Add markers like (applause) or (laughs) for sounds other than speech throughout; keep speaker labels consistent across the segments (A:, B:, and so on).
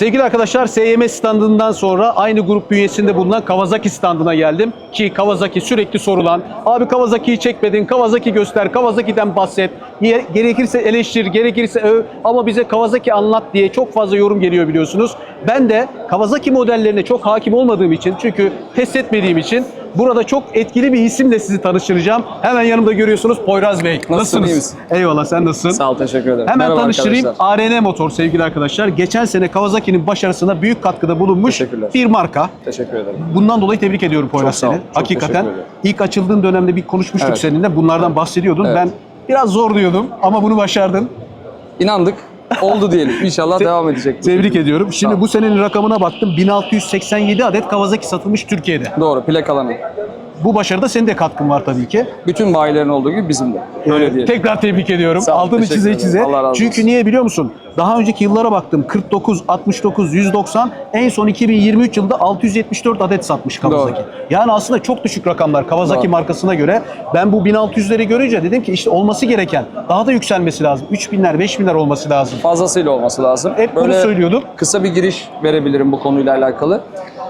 A: Sevgili arkadaşlar SYM standından sonra aynı grup bünyesinde bulunan Kawasaki standına geldim. Ki Kawasaki sürekli sorulan, abi Kawasaki'yi çekmedin, Kawasaki göster, Kawasaki'den bahset, gerekirse eleştir, gerekirse öv ama bize Kawasaki anlat diye çok fazla yorum geliyor biliyorsunuz. Ben de Kawasaki modellerine çok hakim olmadığım için çünkü test etmediğim için burada çok etkili bir isimle sizi tanıştıracağım. Hemen yanımda görüyorsunuz Poyraz Bey.
B: Nasılsın, iyi misin?
A: Eyvallah sen nasılsın?
B: Sağ ol, teşekkür ederim.
A: Hemen
B: Merhaba
A: tanıştırayım. ARN Motor sevgili arkadaşlar. Geçen sene Kawasaki'nin başarısına büyük katkıda bulunmuş bir marka.
B: Teşekkür ederim.
A: Bundan dolayı tebrik ediyorum Poyraz
B: Çok
A: seni.
B: çok
A: Hakikaten ilk açıldığın dönemde bir konuşmuştuk
B: Evet.
A: seninle. Bunlardan bahsediyordun.
B: Evet.
A: Ben biraz zor diyordum ama bunu başardın.
B: İnandık. Oldu diyelim. İnşallah devam edecek. bu
A: Tebrik
B: şekilde.
A: ediyorum. Şimdi
B: Sağ ol.
A: bu senenin rakamına baktım. 1687 adet Kawasaki satılmış Türkiye'de.
B: Doğru, plak alanı.
A: Bu başarıda senin de katkın var tabii ki.
B: Bütün bayilerin olduğu gibi bizim de. Öyle
A: Ee,
B: diyelim.
A: Tekrar tebrik ediyorum.
B: Sağ ol,
A: Altını çize çize. Çünkü niye biliyor musun? Daha önceki yıllara baktım. 49, 69, 190. En son 2023 yılında 674 adet satmış Kawasaki.
B: Doğru.
A: Yani aslında çok düşük rakamlar Kawasaki
B: Doğru.
A: markasına göre. Ben bu 1600'leri görünce dedim ki işte olması gereken daha da yükselmesi lazım. 3000'ler, 5000'ler olması lazım.
B: Fazlasıyla olması lazım.
A: Hep bunu söylüyordum.
B: Kısa bir giriş verebilirim bu konuyla alakalı.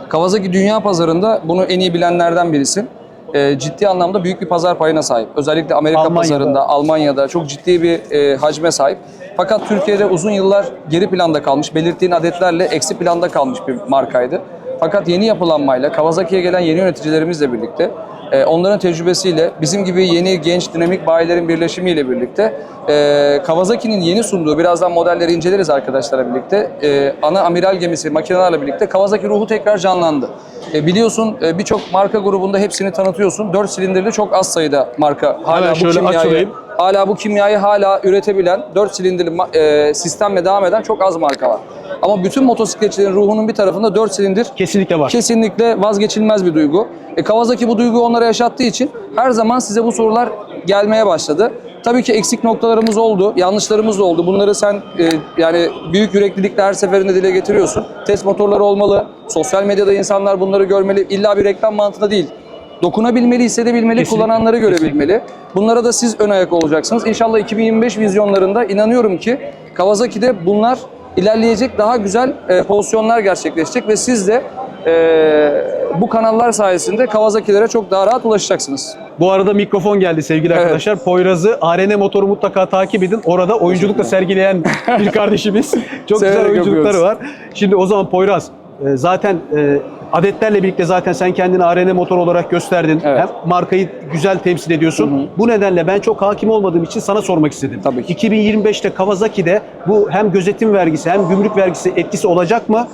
B: Kawasaki dünya pazarında bunu en iyi bilenlerden birisi. Ee, ciddi anlamda büyük bir pazar payına sahip. Özellikle Amerika
A: Almanya'da.
B: pazarında, Almanya'da çok ciddi bir e, hacme sahip. Fakat Türkiye'de uzun yıllar geri planda kalmış, belirttiğin adetlerle eksi planda kalmış bir markaydı. Fakat yeni yapılanmayla, Kawasaki'ye gelen yeni yöneticilerimizle birlikte, e, onların tecrübesiyle, bizim gibi yeni genç dinamik bayilerin birleşimiyle birlikte e, Kawasaki'nin yeni sunduğu, birazdan modelleri inceleriz arkadaşlarla birlikte, e, ana amiral gemisi makinelerle birlikte Kawasaki ruhu tekrar canlandı. E, biliyorsun e, birçok marka grubunda hepsini tanıtıyorsun. 4 silindirli çok az sayıda marka hala
A: Hemen
B: bu
A: şöyle
B: kimyayı
A: açılayım.
B: hala bu kimyayı hala üretebilen 4 silindirli e, sistemle devam eden çok az marka var. Ama bütün motosikletçilerin ruhunun bir tarafında 4 silindir
A: Kesinlikle var.
B: kesinlikle vazgeçilmez bir duygu. E, Kawasaki bu duyguyu onlara yaşattığı için her zaman size bu sorular gelmeye başladı. Tabii ki eksik noktalarımız oldu, yanlışlarımız da oldu. Bunları sen e, yani büyük yüreklilikle her seferinde dile getiriyorsun. Test motorları olmalı, sosyal medyada insanlar bunları görmeli. İlla bir reklam mantığında değil. Dokunabilmeli, hissedebilmeli,
A: Kesinlikle,
B: kullananları görebilmeli. Bunlara da siz ön ayak olacaksınız. İnşallah 2025 vizyonlarında inanıyorum ki Kawasaki'de bunlar ilerleyecek, daha güzel e, pozisyonlar gerçekleşecek ve siz de e, bu kanallar sayesinde Kawasaki'lere çok daha rahat ulaşacaksınız.
A: Bu arada mikrofon geldi sevgili
B: Evet.
A: arkadaşlar. Poyraz'ı ARN Motor'u mutlaka takip edin. Orada oyunculukla sergileyen bir kardeşimiz. (laughs) Çok güzel oyunculukları
B: yapıyoruz.
A: var. Şimdi o zaman Poyraz e, zaten e, adetlerle birlikte zaten sen kendini ARN Motor olarak gösterdin.
B: Evet.
A: Hem markayı güzel temsil ediyorsun. Bu nedenle ben çok hakim olmadığım için sana sormak istedim.
B: Tabii ki.
A: 2025'te Kawasaki'de bu hem gözetim vergisi hem gümrük vergisi etkisi olacak mı?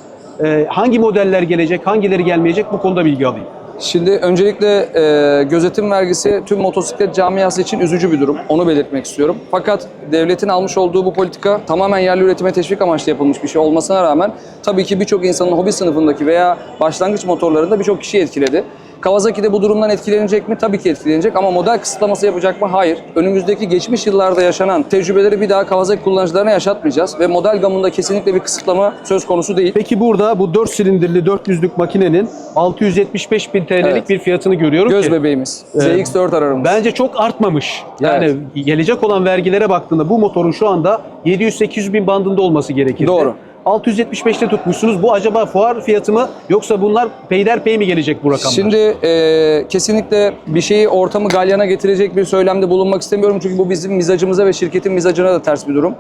A: E, hangi modeller gelecek, hangileri gelmeyecek bu konuda bilgi alayım.
B: Şimdi öncelikle e, gözetim vergisi tüm motosiklet camiası için üzücü bir durum. Onu belirtmek istiyorum. Fakat devletin almış olduğu bu politika tamamen yerli üretime teşvik amaçlı yapılmış bir şey olmasına rağmen tabii ki birçok insanın hobi sınıfındaki veya başlangıç motorlarında birçok kişiyi etkiledi. Kawasaki'de bu durumdan etkilenecek mi? Tabii ki etkilenecek ama model kısıtlaması yapacak mı? Hayır. Önümüzdeki geçmiş yıllarda yaşanan tecrübeleri bir daha Kawasaki kullanıcılarına yaşatmayacağız ve model gamında kesinlikle bir kısıtlama söz konusu değil.
A: Peki burada bu 4 silindirli 400'lük makinenin 675 bin TL'lik
B: Evet.
A: bir fiyatını görüyorum
B: Göz
A: ki.
B: bebeğimiz.
A: Evet.
B: ZX4 ararımız.
A: Bence çok artmamış. Yani
B: Evet.
A: gelecek olan vergilere baktığında bu motorun şu anda 700-800 bin bandında olması gerekir.
B: Doğru.
A: 675'te tutmuşsunuz. Bu acaba fuar fiyatı mı yoksa bunlar peyderpey mi gelecek bu rakamlar?
B: Şimdi e, kesinlikle bir şeyi ortamı galyana getirecek bir söylemde bulunmak istemiyorum. Çünkü bu bizim mizacımıza ve şirketin mizacına da ters bir durum.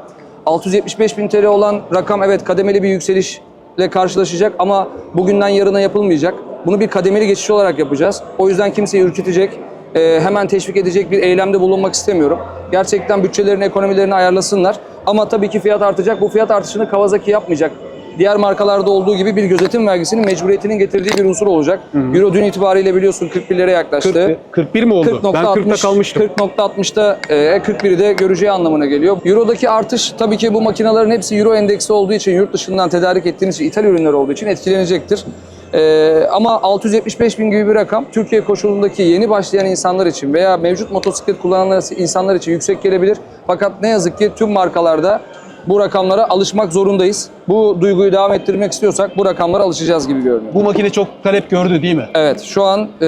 B: 675 bin TL olan rakam evet kademeli bir yükselişle karşılaşacak ama bugünden yarına yapılmayacak. Bunu bir kademeli geçiş olarak yapacağız. O yüzden kimseyi ürkütecek, e, hemen teşvik edecek bir eylemde bulunmak istemiyorum. Gerçekten bütçelerini, ekonomilerini ayarlasınlar. Ama tabii ki fiyat artacak. Bu fiyat artışını Kawasaki yapmayacak diğer markalarda olduğu gibi bir gözetim vergisinin mecburiyetinin getirdiği bir unsur olacak. Euro dün itibariyle biliyorsun 41'lere yaklaştı.
A: 40 41 mi oldu? ben 40'ta kalmıştım.
B: 40.60'da e, 41'i de göreceği anlamına geliyor. Euro'daki artış tabii ki bu makinelerin hepsi Euro endeksi olduğu için yurt dışından tedarik ettiğiniz için ithal ürünler olduğu için etkilenecektir. E, ama 675 bin gibi bir rakam Türkiye koşulundaki yeni başlayan insanlar için veya mevcut motosiklet kullanan insanlar için yüksek gelebilir. Fakat ne yazık ki tüm markalarda bu rakamlara alışmak zorundayız. Bu duyguyu devam ettirmek istiyorsak bu rakamlara alışacağız gibi görünüyor.
A: Bu makine çok talep gördü değil mi?
B: Evet şu an e,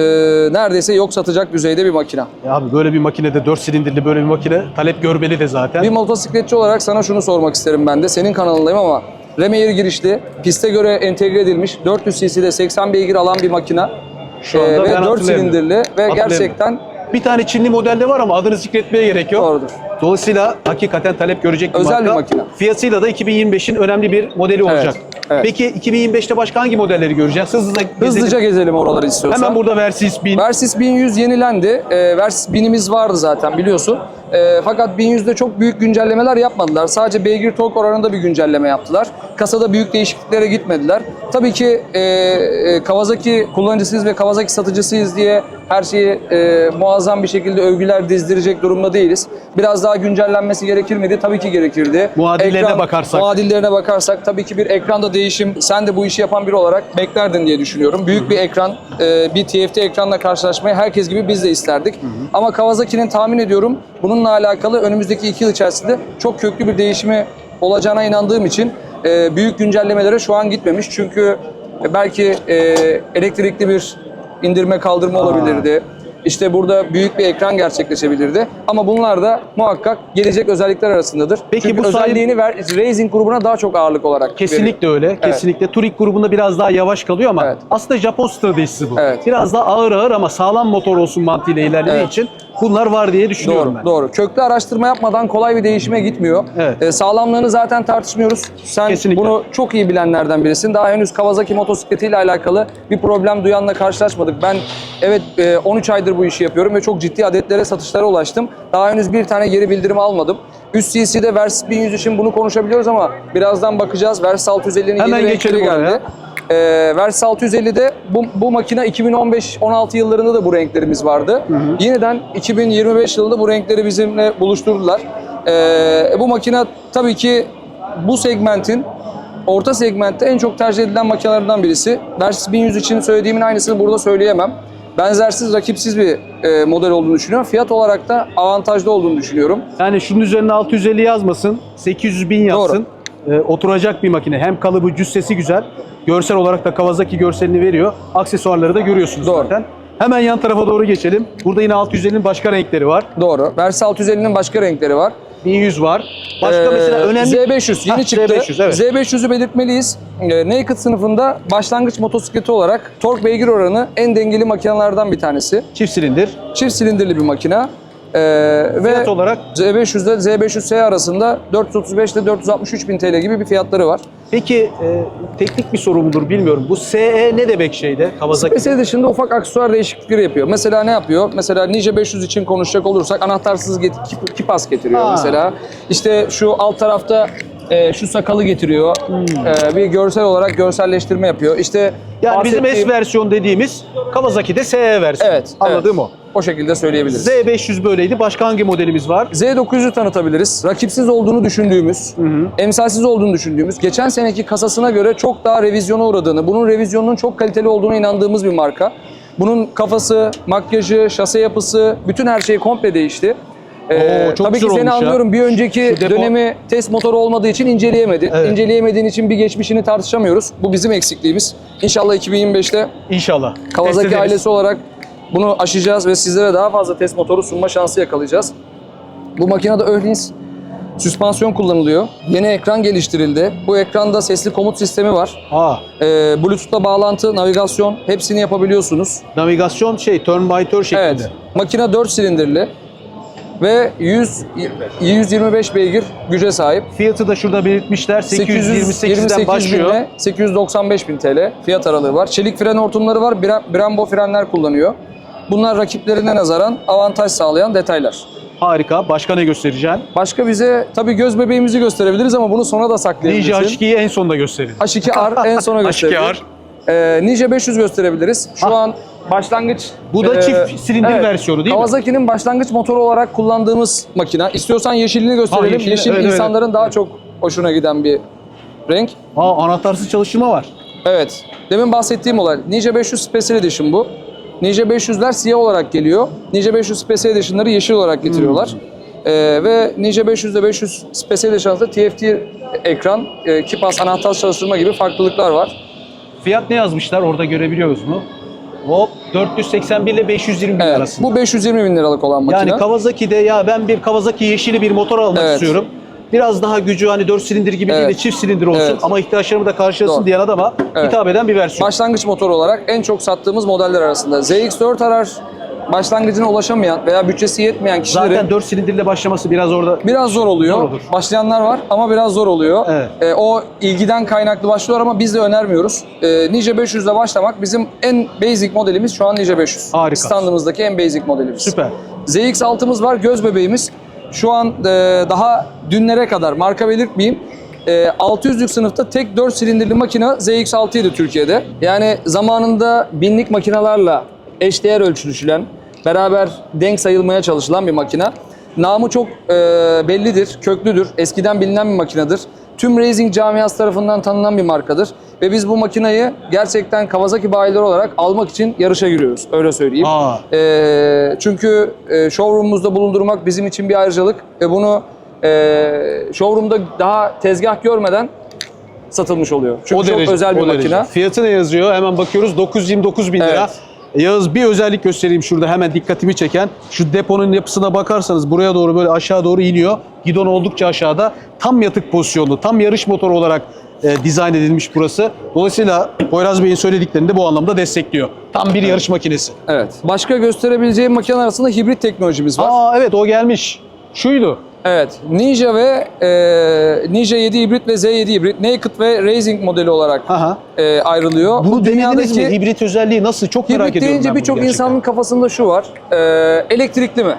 B: neredeyse yok satacak düzeyde bir makine.
A: Ya abi böyle bir makinede 4 silindirli böyle bir makine talep görmeli de zaten.
B: Bir motosikletçi olarak sana şunu sormak isterim ben de. Senin kanalındayım ama Remayer girişli, piste göre entegre edilmiş, 400 cc'de 80 beygir alan bir makina.
A: Şu anda
B: Ee,
A: ben
B: ve 4
A: hatırlayamıyorum.
B: silindirli ve gerçekten
A: Bir tane Çinli modelde var ama adını zikretmeye gerek yok.
B: Doğrudur.
A: Dolayısıyla hakikaten talep görecek bir
B: Özel
A: marka.
B: bir makine.
A: Fiyatıyla da 2025'in önemli bir modeli olacak.
B: evet.
A: Peki 2025'te başka hangi modelleri göreceğiz? Hızlıca gezelim.
B: hızlıca gezelim oraları istiyorsan.
A: Hemen burada Versys 1000.
B: Versys 1100 yenilendi. Ee, Versys 1000'imiz vardı zaten biliyorsun. Ee, fakat 1100'de çok büyük güncellemeler yapmadılar. Sadece beygir tork oranında bir güncelleme yaptılar. Kasada büyük değişikliklere gitmediler. Tabii ki e, e, Kawasaki kullanıcısıyız ve Kawasaki satıcısıyız diye her şeyi e, muazzam bir şekilde övgüler dizdirecek durumda değiliz. Biraz daha güncellenmesi gerekir miydi? Tabii ki gerekirdi.
A: Muadillerine bakarsak.
B: Muadillerine bakarsak tabii ki bir ekranda değişim sen de bu işi yapan biri olarak beklerdin diye düşünüyorum. Büyük bir ekran, e, bir TFT ekranla karşılaşmayı herkes gibi biz de isterdik. Ama Kawasaki'nin tahmin ediyorum bununla alakalı önümüzdeki iki yıl içerisinde çok köklü bir değişimi olacağına inandığım için e, büyük güncellemelere şu an gitmemiş. Çünkü belki e, elektrikli bir indirme kaldırma olabilirdi. İşte burada büyük bir ekran gerçekleşebilirdi. Ama bunlar da muhakkak gelecek özellikler arasındadır.
A: Peki
B: Çünkü
A: bu
B: özelliğini ver, Racing grubuna daha çok ağırlık olarak veriyor.
A: Kesinlikle öyle. Kesinlikle. Touring grubunda biraz daha yavaş kalıyor ama
B: Evet.
A: aslında Japon stratejisi bu.
B: Evet.
A: Biraz daha ağır ağır ama sağlam motor olsun mantığıyla ilerlediği
B: Evet.
A: için bunlar var diye düşünüyorum
B: Doğru,
A: ben.
B: doğru. Köklü araştırma yapmadan kolay bir değişime gitmiyor.
A: Evet.
B: Ee, sağlamlığını zaten tartışmıyoruz. Sen
A: Kesinlikle.
B: bunu çok iyi bilenlerden birisin. Daha henüz Kawasaki motosikletiyle alakalı bir problem duyanla karşılaşmadık. Ben evet e, 13 aydır bu işi yapıyorum ve çok ciddi adetlere, satışlara ulaştım. Daha henüz bir tane geri bildirim almadım. Üst CC'de Versys 1100 için bunu konuşabiliyoruz ama birazdan bakacağız. Versys 650'nin
A: Hemen
B: yeni renkleri geldi. Ee, Versys 650'de bu, bu makine 2015-16 yıllarında da bu renklerimiz vardı. Yeniden 2025 yılında bu renkleri bizimle buluşturdular. Ee, bu makine tabii ki bu segmentin orta segmentte en çok tercih edilen makinelerden birisi. Versys 1100 için söylediğimin aynısını burada söyleyemem. Benzersiz, rakipsiz bir e, model olduğunu düşünüyorum. Fiyat olarak da avantajlı olduğunu düşünüyorum.
A: Yani şunun üzerine 650 yazmasın, 800 bin yapsın. Ee, oturacak bir makine. Hem kalıbı, cüssesi güzel. Görsel olarak da Kawasaki görselini veriyor. Aksesuarları da görüyorsunuz
B: Doğru.
A: zaten. Hemen yan tarafa doğru geçelim. Burada yine 650'nin başka renkleri var.
B: Doğru. Versys 650'nin başka renkleri var.
A: 1100 var. Başka
B: Ee,
A: mesela önemli...
B: Z500 yeni
A: Hah,
B: çıktı.
A: Z500 evet.
B: Z500'ü belirtmeliyiz. Ee, Naked sınıfında başlangıç motosikleti olarak tork beygir oranı en dengeli makinelerden bir tanesi.
A: Çift silindir.
B: Çift silindirli bir makine. Ee, ve
A: Fiyat olarak
B: Z500 ile Z500S arasında 435 ile 463 bin TL gibi bir fiyatları var.
A: Peki e, teknik bir soru mudur bilmiyorum. Bu SE ne demek şeyde Kawasaki?
B: Spesel dışında ufak aksesuar değişiklikleri yapıyor. Mesela ne yapıyor? Mesela Ninja 500 için konuşacak olursak anahtarsız get- kip- kipas getiriyor
A: Ha.
B: mesela. İşte şu alt tarafta e, şu sakalı getiriyor. E, bir görsel olarak görselleştirme yapıyor. İşte
A: Yani bizim S versiyon dediğimiz Kawasaki'de SE versiyon.
B: Evet.
A: Anladığım
B: evet.
A: o.
B: O şekilde söyleyebiliriz.
A: Z500 böyleydi. Başka hangi modelimiz var?
B: Z900'ü tanıtabiliriz. Rakipsiz olduğunu düşündüğümüz, emsalsiz olduğunu düşündüğümüz, geçen seneki kasasına göre çok daha revizyona uğradığını, bunun revizyonunun çok kaliteli olduğuna inandığımız bir marka. Bunun kafası, makyajı, şase yapısı, bütün her şeyi komple değişti. Ee,
A: Oo, çok
B: tabii ki seni
A: olmuş ya.
B: anlıyorum. Bir önceki
A: Şu depo-
B: dönemi test motoru olmadığı için inceleyemedin.
A: Evet.
B: İnceleyemediğin için bir geçmişini tartışamıyoruz. Bu bizim eksikliğimiz. İnşallah 2025'te
A: İnşallah.
B: Kawasaki ailesi olarak bunu aşacağız ve sizlere daha fazla test motoru sunma şansı yakalayacağız. Bu makinede Öhlins süspansiyon kullanılıyor. Yeni ekran geliştirildi. Bu ekranda sesli komut sistemi var.
A: Aa,
B: Ee, Bluetooth'la bağlantı, navigasyon hepsini yapabiliyorsunuz.
A: navigasyon şey turn by turn şeklinde.
B: Evet. Makine 4 silindirli ve 100 125 beygir güce sahip.
A: Fiyatı da şurada belirtmişler. 828'den başlıyor.
B: binle 895 bin TL fiyat aralığı var. Çelik fren hortumları var. Brembo frenler kullanıyor. Bunlar rakiplerine nazaran avantaj sağlayan detaylar.
A: Harika. Başka ne göstereceğim?
B: Başka bize tabii göz bebeğimizi gösterebiliriz ama bunu sona da saklayabiliriz.
A: Ninja H2'yi en sonda gösterin.
B: H2R en sona (laughs) gösterebiliriz.
A: H2R.
B: Ee, Ninja 500 gösterebiliriz. Şu
A: Ah.
B: an başlangıç...
A: Bu da
B: e,
A: çift silindir versiyonu değil mi?
B: Kawasaki'nin başlangıç motoru olarak kullandığımız makine. İstiyorsan yeşilini gösterelim.
A: Ha, yeşili,
B: Yeşil
A: evet, evet.
B: insanların daha çok hoşuna giden bir renk.
A: Aa, anahtarsız çalıştırma var.
B: Evet. Demin bahsettiğim olay. Ninja 500 Special Edition bu. Ninja 500'ler siyah olarak geliyor. Ninja 500 Special Edition'ları yeşil olarak getiriyorlar. Ee, ve Ninja 500 ile 500 Special Edition'da TFT ekran, e, kipas, anahtar çalıştırma gibi farklılıklar var.
A: Fiyat ne yazmışlar? Orada görebiliyoruz mu? Hop 481 ile 520 bin
B: Evet.
A: arasında.
B: Bu 520 bin liralık olan makine.
A: Yani Kawasaki'de ya ben bir Kawasaki yeşili bir motor almak
B: Evet.
A: istiyorum. Biraz daha gücü hani 4 silindir gibi değil de
B: Evet.
A: çift silindir olsun
B: Evet.
A: ama ihtiyaçlarımı da karşılasın
B: Doğru.
A: diyen adama
B: Evet.
A: hitap eden bir versiyon.
B: Başlangıç motor olarak en çok sattığımız modeller arasında. ZX4 arar başlangıcına ulaşamayan veya bütçesi yetmeyen kişilerin
A: Zaten 4 silindirle başlaması biraz orada
B: Biraz zor oluyor.
A: Zor olur.
B: Başlayanlar var ama biraz zor oluyor.
A: Evet.
B: Ee, o ilgiden kaynaklı başlıyor ama biz de önermiyoruz. Ee, Ninja 500 ile başlamak bizim en basic modelimiz şu an Ninja 500.
A: Harika.
B: Standımızdaki en basic modelimiz.
A: süper.
B: ZX6'mız var göz bebeğimiz. Şu an e, daha dünlere kadar marka belirtmeyeyim. E, 600'lük sınıfta tek 4 silindirli makine ZX6 idi Türkiye'de. Yani zamanında binlik makinalarla eşdeğer ölçülüşülen, beraber denk sayılmaya çalışılan bir makine. Namı çok e, bellidir, köklüdür, eskiden bilinen bir makinedir. Tüm racing camiası tarafından tanınan bir markadır. Ve biz bu makinayı gerçekten Kawasaki bayileri olarak almak için yarışa giriyoruz. Öyle söyleyeyim.
A: Aa.
B: Ee, çünkü e, showroom'umuzda bulundurmak bizim için bir ayrıcalık ve bunu e, showroom'da daha tezgah görmeden satılmış oluyor. Çünkü çok
A: derece,
B: özel bir
A: o
B: makine.
A: Fiyatı ne yazıyor? Hemen bakıyoruz. 929 bin lira. Yağız bir özellik göstereyim şurada hemen dikkatimi çeken. Şu deponun yapısına bakarsanız buraya doğru böyle aşağı doğru iniyor. Gidon oldukça aşağıda. Tam yatık pozisyonlu, tam yarış motoru olarak e, dizayn edilmiş burası. Dolayısıyla Poyraz Bey'in söylediklerini de bu anlamda destekliyor. Tam bir yarış makinesi.
B: Evet. Başka gösterebileceğim makine arasında hibrit teknolojimiz var.
A: Aa evet o gelmiş. Şuydu.
B: Evet. Ninja ve e, Ninja 7 hibrit ve Z7 hibrit Naked ve Racing modeli olarak
A: Aha.
B: e, ayrılıyor.
A: Bunu
B: Bu
A: denediniz mi? Hibrit özelliği nasıl? Çok merak
B: Hibrit
A: ediyorum
B: deyince
A: ben bunu
B: birçok
A: gerçekten.
B: insanın kafasında şu var. e, elektrikli mi?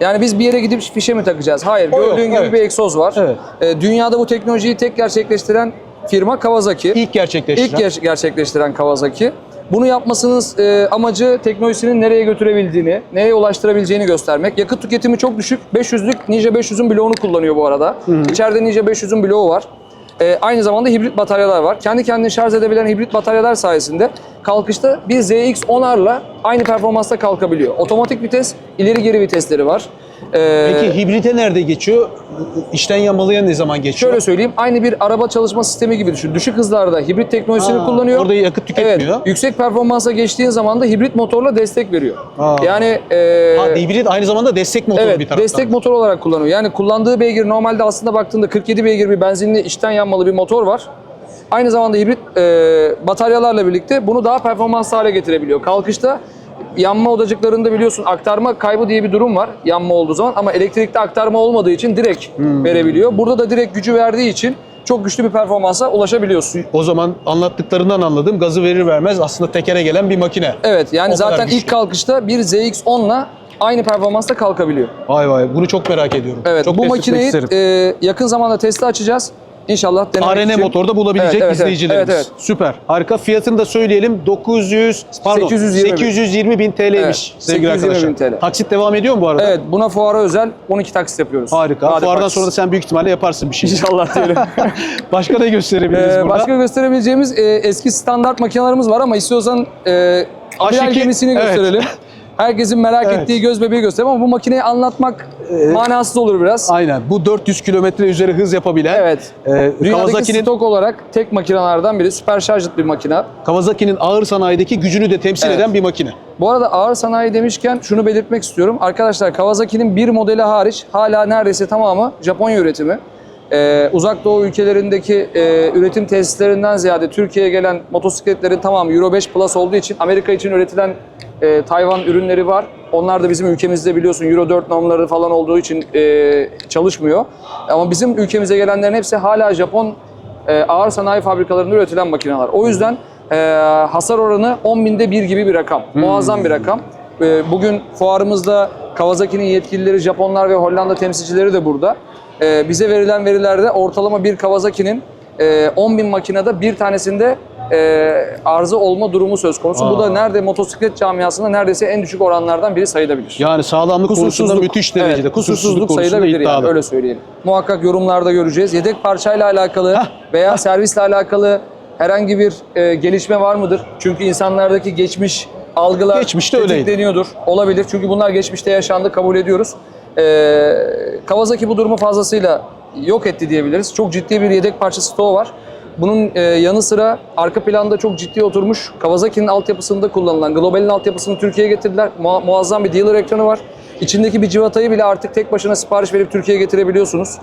B: Yani biz bir yere gidip fişe mi takacağız? Hayır.
A: O yok,
B: Gördüğün gibi
A: evet.
B: bir egzoz var.
A: Evet.
B: E, dünyada bu teknolojiyi tek gerçekleştiren firma Kawasaki.
A: İlk gerçekleştiren.
B: İlk ger- gerçekleştiren Kawasaki. Bunu yapmasının e, amacı teknolojisinin nereye götürebildiğini, nereye ulaştırabileceğini göstermek. Yakıt tüketimi çok düşük. 500'lük Ninja 500'ün bloğunu kullanıyor bu arada. İçeride Ninja 500'ün bloğu var. E, aynı zamanda hibrit bataryalar var. Kendi kendini şarj edebilen hibrit bataryalar sayesinde kalkışta bir ZX-10R'la aynı performansta kalkabiliyor. Otomatik vites, ileri geri vitesleri var. E,
A: Peki hibrite nerede geçiyor? İşten yanmalıya ne zaman geçiyor?
B: Şöyle söyleyeyim, aynı bir araba çalışma sistemi gibi düşün. Düşük hızlarda hibrit teknolojisini
A: Ha,
B: kullanıyor.
A: orada yakıt tüketmiyor.
B: Evet, yüksek performansa geçtiğin zaman da hibrit motorla destek veriyor.
A: Ha.
B: Yani e,
A: Ha, hibrit aynı zamanda destek motoru
B: evet,
A: bir taraftan.
B: destek motor olarak kullanıyor. Yani kullandığı beygir normalde aslında baktığında 47 beygir bir benzinli içten yanmalı bir motor var. Aynı zamanda hibrit e, bataryalarla birlikte bunu daha performanslı hale getirebiliyor. Kalkışta yanma odacıklarında biliyorsun aktarma kaybı diye bir durum var yanma olduğu zaman ama elektrikte aktarma olmadığı için direkt
A: Hmm.
B: verebiliyor. Burada da direkt gücü verdiği için çok güçlü bir performansa ulaşabiliyorsun.
A: O zaman anlattıklarından anladım. Gazı verir vermez aslında tekere gelen bir makine.
B: Evet yani
A: O
B: zaten ilk kalkışta bir ZX-10'la aynı performansta kalkabiliyor.
A: Vay vay bunu çok merak ediyorum.
B: Evet
A: çok
B: bu makineyi e, yakın zamanda testi açacağız. İnşallah denemek
A: ARN
B: için.
A: motorda bulabilecek
B: Evet, evet,
A: izleyicilerimiz.
B: Evet, evet.
A: Süper. Harika. Fiyatını da söyleyelim. 900 pardon
B: 820 bin.
A: 820 bin TL'ymiş
B: Evet,
A: sevgili
B: 820 bin
A: arkadaşlar.
B: TL.
A: Taksit devam ediyor mu bu arada?
B: Evet buna fuara özel 12 taksit yapıyoruz.
A: Harika.
B: Vade
A: Fuardan
B: partisi.
A: sonra da sen büyük ihtimalle yaparsın bir şey.
B: İnşallah diyelim. (laughs)
A: Başka ne gösterebiliriz
B: Ee,
A: burada?
B: başka gösterebileceğimiz e, eski standart makinelerimiz var ama istiyorsan e,
A: H2,
B: gemisini
A: evet.
B: gösterelim. Herkesin merak
A: Evet.
B: ettiği göz bebeği gösterelim ama bu makineyi anlatmak manasız olur biraz.
A: Aynen. Bu 400 kilometre üzeri hız yapabilen
B: Evet.
A: e,
B: Dünyadaki
A: Kawasaki'nin
B: stok olarak tek makinelerden biri. Süper şarjlı bir makine.
A: Kawasaki'nin ağır sanayideki gücünü de temsil
B: Evet.
A: eden bir makine.
B: Bu arada ağır sanayi demişken şunu belirtmek istiyorum. Arkadaşlar Kawasaki'nin bir modeli hariç hala neredeyse tamamı Japonya üretimi. Ee, uzak doğu ülkelerindeki e, üretim tesislerinden ziyade Türkiye'ye gelen motosikletlerin tamamı Euro 5 Plus olduğu için Amerika için üretilen e, Tayvan ürünleri var. Onlar da bizim ülkemizde biliyorsun Euro 4 normları falan olduğu için e, çalışmıyor. Ama bizim ülkemize gelenlerin hepsi hala Japon e, ağır sanayi fabrikalarında üretilen makineler. O yüzden e, hasar oranı 10 binde bir gibi bir rakam. Muazzam bir rakam. E, bugün fuarımızda Kawasaki'nin yetkilileri, Japonlar ve Hollanda temsilcileri de burada. E, bize verilen verilerde ortalama bir Kawasaki'nin e, 10 bin makinede bir tanesinde e, arıza olma durumu söz konusu. Bu da
A: Aa.
B: nerede motosiklet camiasında neredeyse en düşük oranlardan biri sayılabilir.
A: Yani sağlamlık konusunda müthiş derecede.
B: Evet,
A: kusursuzluk, konusunda
B: sayılabilir yani öyle söyleyelim. Muhakkak yorumlarda göreceğiz. Yedek parçayla alakalı
A: Hah,
B: veya servisle alakalı herhangi bir e, gelişme var mıdır? Çünkü insanlardaki geçmiş algılar
A: Geçmişte öyleydi.
B: Olabilir. Çünkü bunlar geçmişte yaşandı kabul ediyoruz. E, Kawasaki bu durumu fazlasıyla yok etti diyebiliriz. Çok ciddi bir yedek parça stoğu var. Bunun e, yanı sıra arka planda çok ciddi oturmuş Kawasaki'nin altyapısında kullanılan Global'in altyapısını Türkiye'ye getirdiler. Mua- muazzam bir dealer ekranı var. İçindeki bir civatayı bile artık tek başına sipariş verip Türkiye'ye getirebiliyorsunuz.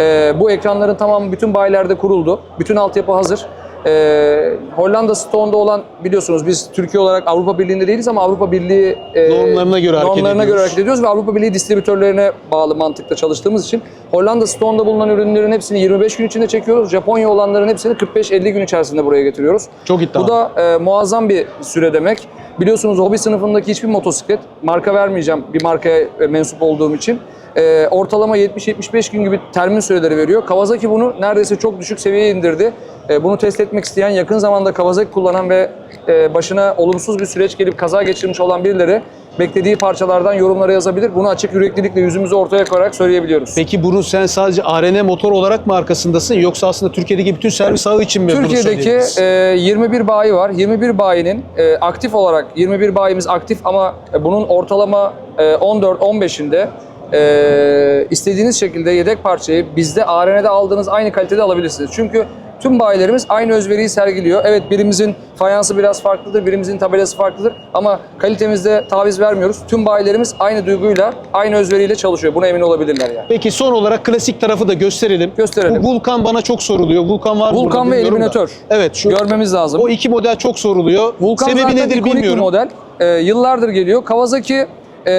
B: Ee, bu ekranların tamamı bütün bayilerde kuruldu. Bütün altyapı hazır. Ee, Hollanda Stone'da olan biliyorsunuz biz Türkiye olarak Avrupa Birliği'nde değiliz ama Avrupa Birliği e,
A: Normlarına göre hareket
B: normlarına göre hareket ediyoruz ve Avrupa Birliği distribütörlerine bağlı mantıkla çalıştığımız için Hollanda Stone'da bulunan ürünlerin hepsini 25 gün içinde çekiyoruz. Japonya olanların hepsini 45-50 gün içerisinde buraya getiriyoruz.
A: Çok iddialı.
B: Bu da e, muazzam bir süre demek. Biliyorsunuz hobi sınıfındaki hiçbir motosiklet, marka vermeyeceğim bir markaya e, mensup olduğum için, e, ortalama 70-75 gün gibi termin süreleri veriyor. Kawasaki bunu neredeyse çok düşük seviyeye indirdi. E, bunu test etmek isteyen, yakın zamanda Kawasaki kullanan ve e, başına olumsuz bir süreç gelip kaza geçirmiş olan birileri beklediği parçalardan yorumlara yazabilir. Bunu açık yüreklilikle yüzümüzü ortaya koyarak söyleyebiliyoruz.
A: Peki bunu sen sadece ARN motor olarak mı arkasındasın yoksa aslında Türkiye'deki bütün servis ağı için mi
B: Türkiye'deki e, 21 bayi var. 21 bayinin e, aktif olarak 21 bayimiz aktif ama bunun ortalama e, 14-15'inde e, istediğiniz şekilde yedek parçayı bizde ARN'de aldığınız aynı kalitede alabilirsiniz. Çünkü tüm bayilerimiz aynı özveriyi sergiliyor. Evet birimizin fayansı biraz farklıdır, birimizin tabelası farklıdır ama kalitemizde taviz vermiyoruz. Tüm bayilerimiz aynı duyguyla, aynı özveriyle çalışıyor. Buna emin olabilirler yani.
A: Peki son olarak klasik tarafı da gösterelim.
B: Gösterelim.
A: Bu Vulkan bana çok soruluyor. Vulkan var mı
B: Vulkan ve
A: bilmiyorum da.
B: Eliminator.
A: Evet şu
B: Görmemiz lazım.
A: o iki model çok soruluyor.
B: Vulkan
A: Sebebi nedir bilmiyorum.
B: bir model. Ee, yıllardır geliyor. Kawasaki e,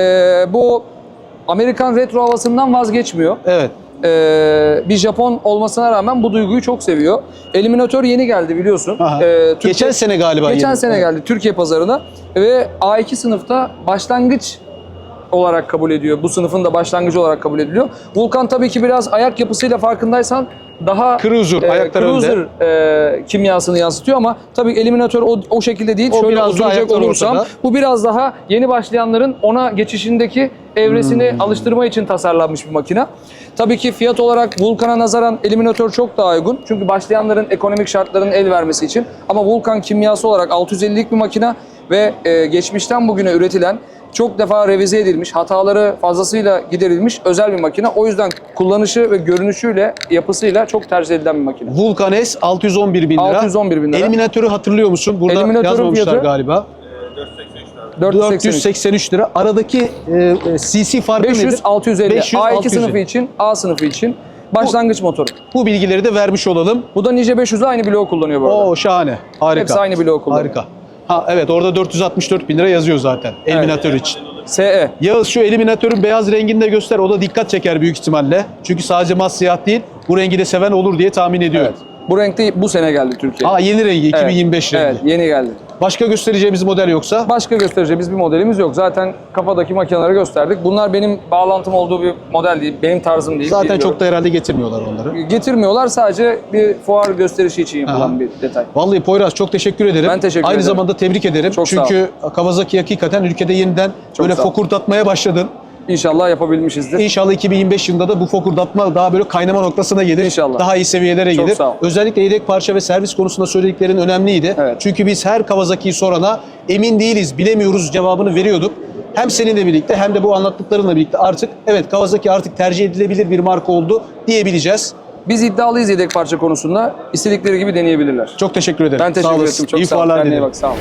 B: bu Amerikan retro havasından vazgeçmiyor.
A: Evet.
B: Ee, bir Japon olmasına rağmen bu duyguyu çok seviyor. Eliminator yeni geldi biliyorsun.
A: Aha.
B: Ee, Türkiye-
A: Geçen sene galiba.
B: Geçen
A: yeni.
B: sene
A: Evet.
B: geldi Türkiye pazarına ve A2 sınıfta başlangıç olarak kabul ediyor. Bu sınıfın da başlangıcı olarak kabul ediliyor. Vulkan tabii ki biraz ayak yapısıyla farkındaysan daha
A: Cruiser, ayakları
B: cruiser e, kimyasını yansıtıyor ama tabii Eliminator o, o şekilde değil.
A: O
B: Şöyle
A: biraz
B: oturacak olursam
A: ortada.
B: bu biraz daha yeni başlayanların ona geçişindeki evresini
A: Hmm.
B: alıştırma için tasarlanmış bir makine. Tabii ki fiyat olarak Vulkan'a nazaran Eliminator çok daha uygun. Çünkü başlayanların ekonomik şartların el vermesi için. Ama Vulkan kimyası olarak 650'lik bir makine ve e, geçmişten bugüne üretilen çok defa revize edilmiş, hataları fazlasıyla giderilmiş özel bir makine. O yüzden kullanışı ve görünüşüyle, yapısıyla çok tercih edilen bir makine.
A: Vulkan S 611 bin lira.
B: 611 bin lira.
A: Eliminatörü hatırlıyor musun? Burada
B: Eliminatörün
A: yazmamışlar
B: fiyatı-
A: galiba.
B: 483.
A: 483 lira. Aradaki e, e, CC farkı
B: 500,
A: nedir?
B: 650.
A: 500,
B: A2
A: 650.
B: sınıfı için, A sınıfı için başlangıç motoru.
A: Bu bilgileri de vermiş olalım.
B: Bu da Nice 500'e aynı bloğu kullanıyor bu arada.
A: Oo şahane. Harika.
B: Hepsi aynı bloğu kullanıyor.
A: Harika. Ha evet orada 464 bin lira yazıyor zaten eliminatör için.
B: SE.
A: Yağız şu eliminatörün beyaz rengini de göster. O da dikkat çeker büyük ihtimalle. Çünkü sadece mat siyah değil. Bu rengi de seven olur diye tahmin ediyorum.
B: Evet. Bu renkte bu sene geldi Türkiye'ye.
A: Ha yeni rengi 2025 rengi.
B: Evet, yeni geldi.
A: Başka göstereceğimiz model yoksa?
B: Başka göstereceğimiz bir modelimiz yok. Zaten kafadaki makineleri gösterdik. Bunlar benim bağlantım olduğu bir model değil. Benim tarzım değil.
A: Zaten
B: bilmiyorum.
A: çok da herhalde getirmiyorlar onları.
B: Getirmiyorlar. Sadece bir fuar gösterişi için yapılan
A: Aha.
B: bir detay.
A: Vallahi Poyraz çok teşekkür ederim.
B: Ben teşekkür
A: Aynı
B: ederim.
A: zamanda tebrik ederim.
B: Çok.
A: Çünkü Kawasaki hakikaten ülkede yeniden
B: Çok
A: böyle fokurdatmaya başladın.
B: İnşallah yapabilmişizdir.
A: İnşallah 2025 yılında da bu fokurdatma daha böyle kaynama noktasına gelir.
B: İnşallah.
A: Daha iyi seviyelere
B: Çok
A: gelir.
B: sağ ol.
A: Özellikle yedek parça ve servis konusunda söylediklerin önemliydi.
B: Evet.
A: Çünkü biz her Kawasaki'yi sorana emin değiliz, bilemiyoruz cevabını veriyorduk. Hem seninle birlikte hem de bu anlattıklarınla birlikte artık evet Kawasaki artık tercih edilebilir bir marka oldu diyebileceğiz.
B: Biz iddialıyız yedek parça konusunda. İstedikleri gibi deneyebilirler.
A: Çok teşekkür ederim.
B: Ben teşekkür ederim. Çok
A: İyi
B: sağ ol. Kendine bak. Sağ ol.